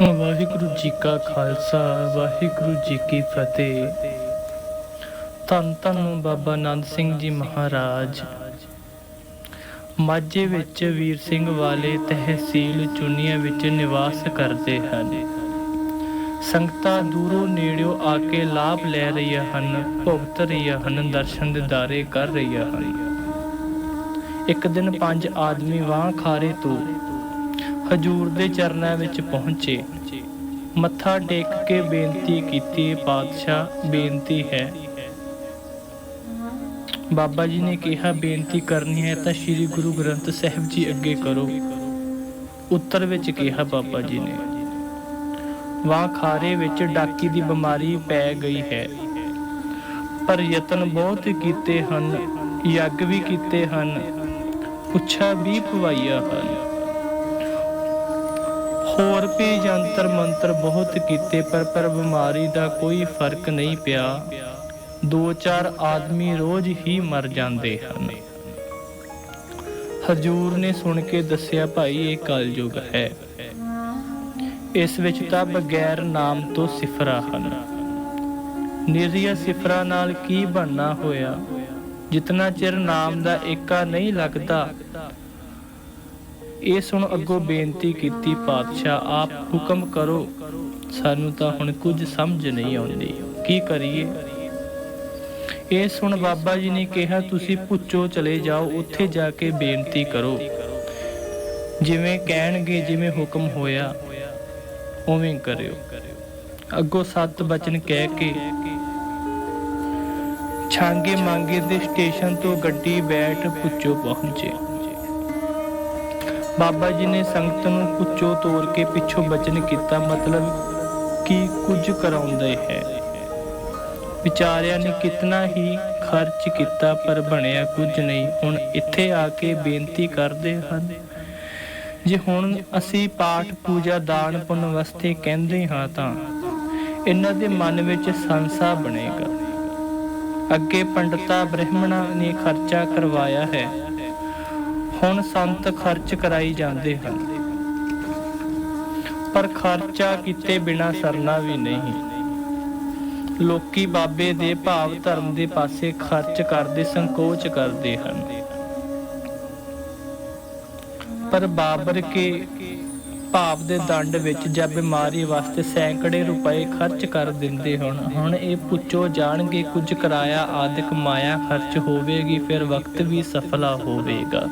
ਵਾਹਿਗੁਰੂ ਜੀ ਕਾ ਖਾਲਸਾ, ਵਾਹਿਗੁਰੂ ਜੀ ਕੀ ਫਤਿਹ। ਧੰਨ ਧੰਨ ਬਾਬਾ ਆਨੰਦ ਸਿੰਘ ਜੀ ਮਹਾਰਾਜ। ਮਾਝੇ ਵਿੱਚ ਵੀਰ ਸਿੰਘ ਵਾਲੇ ਤਹਿਸੀਲ ਚੁੰਨੀਆਂ ਵਿੱਚ ਨਿਵਾਸ ਕਰਦੇ ਹਨ। ਸੰਗਤਾਂ ਦੂਰੋਂ ਨੇੜਿਓਂ ਆ ਕੇ ਲਾਭ ਲੈ ਰਹੀਆਂ ਹਨ, ਭੁਗਤ ਰਹੀਆਂ ਹਨ, ਦਰਸ਼ਨ ਦਿਦਾਰੇ ਕਰ ਰਹੀਆਂ ਹਨ। ਇੱਕ ਦਿਨ ਪੰਜ ਆਦਮੀ ਵਾਂ ਖਾਰੇ ਤੋਂ ਹਜੂਰ ਦੇ ਚਰਨਾਂ ਵਿੱਚ ਪਹੁੰਚੇ। ਮੱਥਾ ਟੇਕ ਕੇ ਬੇਨਤੀ ਕੀਤੀ, ਪਾਤਸ਼ਾਹ, ਬੇਨਤੀ ਹੈ। ਬਾਬਾ ਜੀ ਨੇ ਕਿਹਾ, ਬੇਨਤੀ ਕਰਨੀ ਹੈ ਤਾਂ ਸ੍ਰੀ ਗੁਰੂ ਗ੍ਰੰਥ ਸਾਹਿਬ ਜੀ ਅੱਗੇ ਕਰੋ। ਉੱਤਰ ਵਿੱਚ ਕਿਹਾ ਬਾਬਾ ਜੀ ਨੇ, ਵਾਹ ਖਾਰੇ ਵਿੱਚ ਡਾਕੀ ਦੀ ਬਿਮਾਰੀ ਪੈ ਗਈ ਹੈ। ਪਰ ਯਤਨ ਬਹੁਤ ਕੀਤੇ ਹਨ, ਯੱਗ ਵੀ ਕੀਤੇ ਹਨ। ਪੁੱਛਾ ਵੀ ਪਵਾਈਆ ਹਨ। ਹੋਰ ਵੀ ਜੰਤਰ ਮੰਤਰ ਬਹੁਤ ਕੀਤੇ, ਪਰ ਪਰ ਬਿਮਾਰੀ ਦਾ ਕੋਈ ਫ਼ਰਕ ਨਹੀਂ ਪਿਆ। ਦੋ ਚਾਰ ਆਦਮੀ ਰੋਜ਼ ਹੀ ਮਰ ਜਾਂਦੇ ਹਨ। ਹਜੂਰ ਨੇ ਸੁਣ ਕੇ ਦੱਸਿਆ, ਭਾਈ, ਇਹ ਕਲਯੁਗ ਹੈ। ਇਸ ਵਿੱਚ ਤਾਂ ਬਗੈਰ ਨਾਮ ਤੋਂ ਸਿਫਰਾ ਹਨ। ਨਿਰਯ ਸਿਫਰਾ ਨਾਲ ਕੀ ਬਣਨਾ ਹੋਇਆ? ਜਿਤਨਾ ਚਿਰ ਨਾਮ ਦਾ ਏਕਾ ਨਹੀਂ ਲੱਗਦਾ ਇਹ ਸੁਣ ਅੱਗੋਂ ਬੇਨਤੀ ਕੀਤੀ, ਪਾਤਸ਼ਾਹ, ਆਪ ਹੁਕਮ ਕਰੋ। ਸਾਨੂੰ ਤਾਂ ਹੁਣ ਕੁਝ ਸਮਝ ਨਹੀਂ ਆਉਂਦੀ। ਕੀ ਕਰੀਏ? ਇਹ ਸੁਣ ਬਾਬਾ ਜੀ ਨੇ ਕਿਹਾ, ਤੁਸੀਂ ਪੁੱਛੋ, ਚਲੇ ਜਾਓ, ਉੱਥੇ ਜਾ ਕੇ ਬੇਨਤੀ ਕਰੋ। ਜਿਵੇਂ ਕਹਿਣਗੇ, ਜਿਵੇਂ ਹੁਕਮ ਹੋਇਆ, ਉਵੇਂ ਕਰਿਓ। ਅੱਗੋਂ ਸੱਤ ਬਚਨ ਕਹਿ ਕੇ ਛਾਂਗੇ ਮੰਗੇ ਦੇ ਸਟੇਸ਼ਨ ਤੋਂ ਗੱਡੀ ਬੈਠ ਪੁੱਛੋ ਪਹੁੰਚੇ। ਬਾਬਾ ਜੀ ਨੇ ਸੰਗਤ ਨੂੰ ਪੁੱਛੋ ਤੋੜ ਕੇ ਪਿੱਛੋਂ ਬਚਨ ਕੀਤਾ, ਮਤਲਬ ਕਿ ਕੁਝ ਕਰਾਉਂਦੇ ਹੈ। ਵਿਚਾਰਿਆਂ ਨੇ ਕਿਤਨਾ ਹੀ ਖਰਚ ਕੀਤਾ, ਪਰ ਬਣਿਆ ਕੁਝ ਨਹੀਂ। ਹੁਣ ਇੱਥੇ ਆ ਕੇ ਬੇਨਤੀ ਕਰਦੇ ਹਨ, ਜੇ ਹੁਣ ਅਸੀਂ ਪਾਠ ਪੂਜਾ ਦਾਨ ਪੁੰਨ ਵਸਤੇ ਕਹਿੰਦੇ ਹਾਂ ਤਾਂ ਇਹਨਾਂ ਦੇ ਮਨ ਵਿੱਚ ਸੰਸਾ ਬਣੇਗਾ। ਅੱਗੇ ਪੰਡਤਾ ਬ੍ਰਾਹਮਣਾਂ ਨੇ ਖਰਚਾ ਕਰਵਾਇਆ ਹੈ। ਹੁਣ ਸੰਤ ਖਰਚ ਕਰਾਈ ਜਾਂਦੇ ਹਨ। ਪਰ ਖਰਚਾ ਕੀਤੇ ਬਿਨਾ ਸਰਨਾ ਵੀ ਨਹੀਂ। ਲੋਕੀ ਬਾਬੇ ਦੇ ਭਾਵ ਧਰਮ ਦੇ ਪਾਸੇ ਖਰਚ ਕਰਦੇ, ਸੰਕੋਚ ਕਰਦੇ ਹਨ। ਪਰ ਬਾਬਰ ਕੇ ਭਾਵ ਦੇ ਦੰਡ ਵਿੱਚ ਜਾਂ ਬਿਮਾਰੀ ਵਾਸਤੇ ਸੈਂਕੜੇ ਰੁਪਏ ਖਰਚ ਕਰ ਦਿੰਦੇ ਹਨ ਹੁਣ ਇਹ ਪੁੱਛੋ, ਜਾਣਗੇ ਕੁਝ ਕਿਰਾਇਆ ਆਦਿਕ ਮਾਇਆ ਖਰਚ ਹੋਵੇਗੀ, ਫਿਰ ਵਕਤ ਵੀ ਸਫਲਾ ਹੋਵੇਗਾ।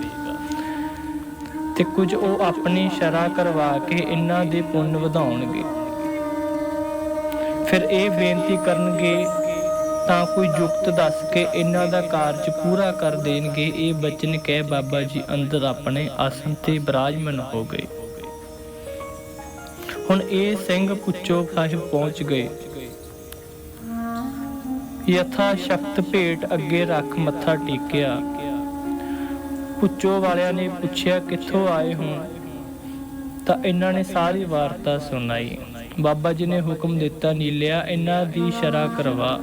ਤੇ ਕੁਝ ਉਹ ਆਪਣੀ ਸ਼ਰਾ ਕਰਵਾ ਕੇ ਇਹਨਾਂ ਦੇ ਪੁੰਨ ਵਧਾਉਣਗੇ। ਫਿਰ ਇਹ ਬੇਨਤੀ ਕਰਨਗੇ, ਤਾਂ ਕੋਈ ਯੁਕਤ ਦੱਸ ਕੇ ਇਹਨਾਂ ਦਾ ਕਾਰਜ ਪੂਰਾ ਕਰ ਦੇਣਗੇ। ਇਹ ਬਚਨ ਕਹਿ ਬਾਬਾ ਜੀ, ਅੰਦਰ ਆਪਣੇ ਆਸਣ ਤੇ ਬਿਰਾਜਮਨ ਹੋ ਗਏ। ਹੁਣ ਇਹ ਸਿੰਘ ਪੁੱਛੋ ਸਾਹਿਬ ਪਹੁੰਚ ਗਏ। ਯਥਾ ਸ਼ਕਤ ਭੇਟ ਅੱਗੇ ਰੱਖ ਮੱਥਾ ਟੇਕਿਆ। ਪੁੱਛੋ ਵਾਲਿਆਂ ਨੇ ਪੁੱਛਿਆ, ਕਿੱਥੋਂ ਆਏ ਹੋ? ਤਾਂ ਇਹਨਾਂ ਨੇ ਸਾਰੀ ਵਾਰਤਾ ਸੁਣਾਈ। ਬਾਬਾ ਜੀ ਨੇ ਹੁਕਮ ਦਿੱਤਾ, ਨੀਲਿਆ, ਇਹਨਾਂ ਦੀ ਸ਼ਰਾ ਕਰਵਾ।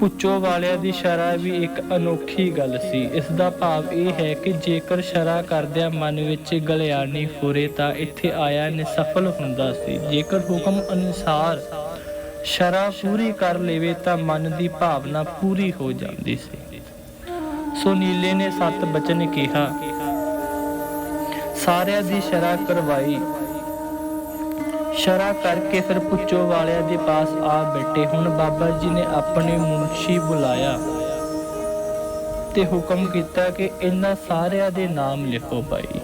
ਪੁੱਛੋ ਵਾਲਿਆਂ ਦੀ ਸ਼ਰਾ ਵੀ ਇੱਕ ਅਨੋਖੀ ਗੱਲ ਸੀ। ਇਸ ਦਾ ਭਾਵ ਇਹ ਹੈ ਕਿ ਜੇਕਰ ਸ਼ਰਾ ਕਰਦਿਆਂ ਮਨ ਵਿੱਚ ਗਲਿਆਣੀ ਫੁਰੇ ਤਾਂ ਇੱਥੇ ਆਇਆ ਨਿਸ਼ਫਲ ਹੁੰਦਾ ਸੀ। ਜੇਕਰ ਹੁਕਮ ਅਨੁਸਾਰ ਸ਼ਰਾ ਪੂਰੀ ਕਰ ਲਵੇ ਤਾਂ ਮਨ ਦੀ ਭਾਵਨਾ ਪੂਰੀ ਹੋ ਜਾਂਦੀ ਸੀ। ਸੋ ਨੀਲੇ ਨੇ ਸੱਤ ਬਚਨ ਕਿਹਾ। ਸਾਰਿਆਂ ਦੀ ਸ਼ਰਾ ਕਰਵਾਈ। ਸ਼ਰਾ ਕਰਕੇ ਫਿਰ ਪੁੱਛੋ ਵਾਲਿਆਂ ਦੇ ਪਾਸ ਆ ਬੈਠੇ। ਹੁਣ ਬਾਬਾ ਜੀ ਨੇ ਆਪਣੇ ਮੁਨਸ਼ੀ ਬੁਲਾਇਆ ਤੇ ਹੁਕਮ ਕੀਤਾ ਕਿ ਇਹਨਾਂ ਸਾਰਿਆਂ ਦੇ ਨਾਮ ਲਿਖੋ ਭਾਈ।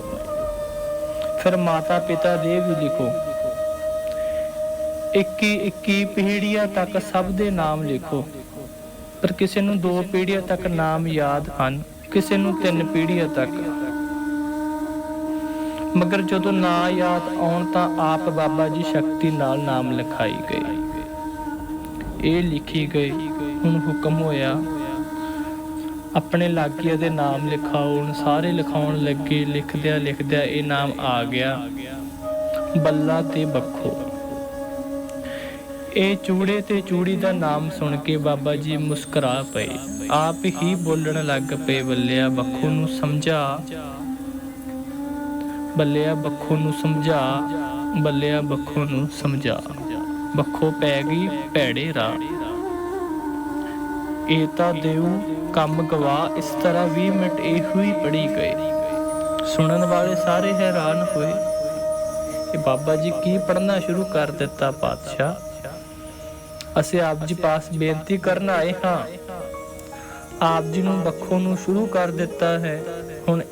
ਫਿਰ ਮਾਤਾ ਪਿਤਾ ਦੇ ਵੀ ਲਿਖੋ। 21 21 ਪੀੜ੍ਹੀਆਂ ਤੱਕ ਸਭ ਦੇ ਨਾਮ ਲਿਖੋ। ਪਰ ਕਿਸੇ ਨੂੰ ਦੋ ਪੀੜ੍ਹੀਆਂ ਤੱਕ ਨਾਮ ਯਾਦ ਹਨ, ਕਿਸੇ ਨੂੰ ਤਿੰਨ ਪੀੜ੍ਹੀਆਂ ਤੱਕ। ਮਗਰ ਜਦੋਂ ਨਾ ਯਾਦ ਆਉਣ ਤਾਂ ਆਪ ਬਾਬਾ ਜੀ ਸ਼ਕਤੀ ਨਾਲ ਨਾਮ ਲਿਖਾਈ ਗਏ। ਇਹ ਲਿਖੀ ਗਈ ਹੁਣ ਹੁਕਮ ਹੋਇਆ, ਆਪਣੇ ਲਾਗੀਆਂ ਦੇ ਨਾਮ ਲਿਖਾਉਣ, ਸਾਰੇ ਲਿਖਾਉਣ ਲੱਗੇ ਲਿਖਦਿਆਂ ਲਿਖਦਿਆਂ ਇਹ ਨਾਮ ਆ ਗਿਆ। ਬੱਲਾ ਤੇ ਬੱਖੋ। ਇਹ ਚੂੜੇ ਤੇ ਚੂੜੀ ਦਾ ਨਾਮ ਸੁਣ ਕੇ ਬਾਬਾ ਜੀ ਮੁਸਕਰਾ ਪਏ। ਆਪ ਹੀ ਬੋਲਣ ਲੱਗ ਪਏ, ਬੱਲਿਆ ਬੱਖੋ ਨੂੰ ਸਮਝਾ। ਬੱਲਿਆ ਬੱਖੋ ਨੂੰ ਸਮਝਾ, ਬੱਲਿਆ ਬੱਖੋ ਨੂੰ ਸਮਝਾ। ਬੱਖੋ ਪੈ ਗਈ ਭੈੜੇ ਰਾਹ। ਇਹ ਤਾਂ ਦੇਉ ਕੰਮ ਗਵਾ ਇਸ ਤਰ੍ਹਾਂ 20 ਮਿੰਟ ਇਹੋ ਹੀ ਪੜੀ ਗਏ। ਸੁਣਨ ਵਾਲੇ ਸਾਰੇ ਹੈਰਾਨ ਹੋਏ। ਕਿ ਬਾਬਾ ਜੀ ਕੀ ਪੜਨਾ ਸ਼ੁਰੂ ਕਰ ਦਿੱਤਾ ਪਾਤਸ਼ਾਹ? ਅਸੀਂ ਆਪ ਜੀ ਪਾਸ ਬੇਨਤੀ ਕਰਨ ਆਏ ਹਾਂ। ਆਪ ਜੀ ਨੂੰ ਬੱਖੋਂ ਨੂੰ ਸ਼ੁਰੂ ਕਰ ਦਿੱਤਾ ਹੈ। ਹੁਣ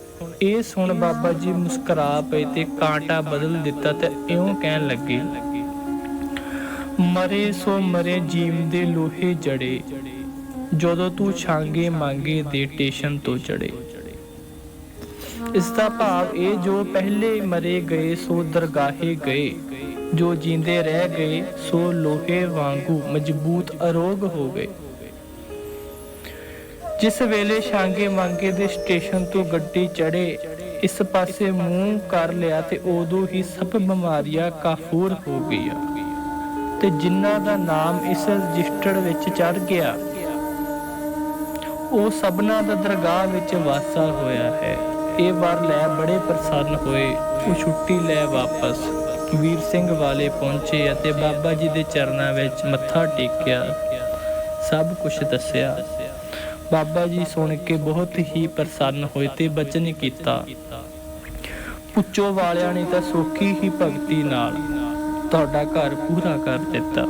ਇਹ ਸੁਣ ਬਾਬਾ ਜੀ ਮੁਸਕਰਾ ਪਏ ਤੇ ਕਾਂਟਾ ਬਦਲ ਦਿੱਤਾ ਤੇ ਇਉਂ ਕਹਿਣ ਲੱਗੇ, ਮਰੇ ਸੋ ਮਰੇ ਜੀਵ ਦੇ ਲੋਹੇ ਜੜੇ, ਜਦੋਂ ਤੂੰ ਛਾਂਗੇ ਮੰਗੇ ਦੇ ਟੇਸ਼ਨ ਤੋਂ ਚੜੇ। ਇਸ ਦਾ ਭਾਵ ਇਹ ਜੋ ਪਹਿਲੇ ਮਰੇ ਗਏ ਸੋ ਦਰਗਾਹੇ ਗਏ। ਜੋ ਜੀਂਦੇ ਰਹਿ ਗਏ, ਸੋ ਲੋਹੇ ਵਾਂਗੂ ਮਜ਼ਬੂਤ ਅਰੋਗ ਹੋ ਗਏ। ਜਿਸ ਵੇਲੇ ਛਾਂਗੇ ਮੰਗੇ ਦੇ ਸਟੇਸ਼ਨ ਤੋਂ ਗੱਡੀ ਚੜੇ ਇਸ ਪਾਸੇ ਮੂੰਹ ਕਰ ਲਿਆ ਤੇ ਉਦੋਂ ਹੀ ਸਭ ਬਿਮਾਰੀਆਂ ਕਾਫੂਰ ਹੋ ਗਈਆਂ। ਤੇ ਜਿਨ੍ਹਾਂ ਦਾ ਨਾਮ ਇਸ ਰਜਿਸਟਰ ਵਿੱਚ ਚੜ ਗਿਆ, ਉਹ ਸਭਨਾ ਦਾ ਦਰਗਾਹ ਵਿੱਚ ਵਾਸਾ ਹੋਇਆ ਹੈ। ਇਹ ਵਾਰ ਲੈ ਬੜੇ ਪ੍ਰਸੰਨ ਹੋਏ, ਉਹ ਛੁੱਟੀ ਲੈ ਵਾਪਸ। ਵੀਰ ਸਿੰਘ ਵਾਲੇ ਪਹੁੰਚੇ ਅਤੇ ਬਾਬਾ ਜੀ ਦੇ ਚਰਨਾਂ ਵਿੱਚ ਮੱਥਾ ਟੇਕਿਆ। ਸਭ ਕੁਝ ਦੱਸਿਆ। ਬਾਬਾ ਜੀ ਸੁਣ ਕੇ ਬਹੁਤ ਹੀ ਪ੍ਰਸੰਨ ਹੋਏ ਤੇ ਬਚਨ ਕੀਤਾ। ਪੁੱਚੋ ਵਾਲਿਆਂ ਨੇ ਤਾਂ ਸੋਖੀ ਹੀ ਭਗਤੀ ਨਾਲ ਤੁਹਾਡਾ ਘਰ ਪੂਰਾ ਕਰ ਦਿੱਤਾ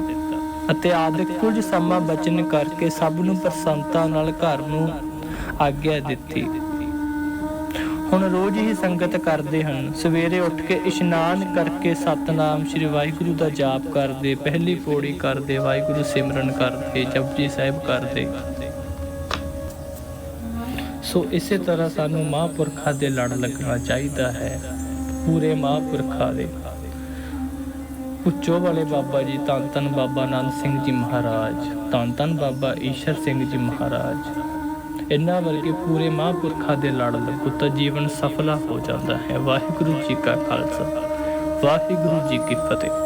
ਅਤੇ ਆਦਿ ਕੁਝ ਸਮਾਂ ਬਚਨ ਕਰਕੇ ਸਭ ਨੂੰ ਪ੍ਰਸੰਨਤਾ ਨਾਲ ਘਰ ਨੂੰ ਆਗਿਆ ਦਿੱਤੀ। ਹੁਣ ਰੋਜ਼ ਹੀ ਸੰਗਤ ਕਰਦੇ ਹਨ। ਸਵੇਰੇ ਉੱਠ ਕੇ ਇਸ਼ਨਾਨ ਕਰਕੇ ਸਤਨਾਮ ਸ੍ਰੀ ਵਾਹਿਗੁਰੂ ਦਾ ਜਾਪ ਕਰਦੇ, ਪਹਿਲੀ ਪੌੜੀ ਕਰਦੇ, ਵਾਹਿਗੁਰੂ ਸਿਮਰਨ ਕਰਦੇ, ਜਪਜੀ ਸਾਹਿਬ ਕਰਦੇ। ਸੋ ਇਸੇ ਤਰ੍ਹਾਂ ਸਾਨੂੰ ਮਹਾਂਪੁਰਖਾਂ ਦੇ ਲੜ ਲੱਗਣਾ ਚਾਹੀਦਾ ਹੈ। ਪੂਰੇ ਮਹਾਂਪੁਰਖਾਂ ਦੇ। ਉੱਚੋ ਵਾਲੇ ਬਾਬਾ ਜੀ, ਧੰਨ ਧੰਨ ਬਾਬਾ ਆਨੰਦ ਸਿੰਘ ਜੀ ਮਹਾਰਾਜ, ਧੰਨ ਧੰਨ ਬਾਬਾ ਈਸ਼ਰ ਸਿੰਘ ਜੀ ਮਹਾਰਾਜ। ਇਹਨਾਂ ਵਰਗੇ ਪੂਰੇ ਮਹਾਂਪੁਰਖਾਂ ਦੇ ਲੜ ਲੱਗੋ ਤਾਂ ਜੀਵਨ ਸਫਲਾ ਹੋ ਜਾਂਦਾ ਹੈ। ਵਾਹਿਗੁਰੂ ਜੀ ਕਾ ਖਾਲਸਾ। ਵਾਹਿਗੁਰੂ ਜੀ ਕੀ ਫਤਿਹ।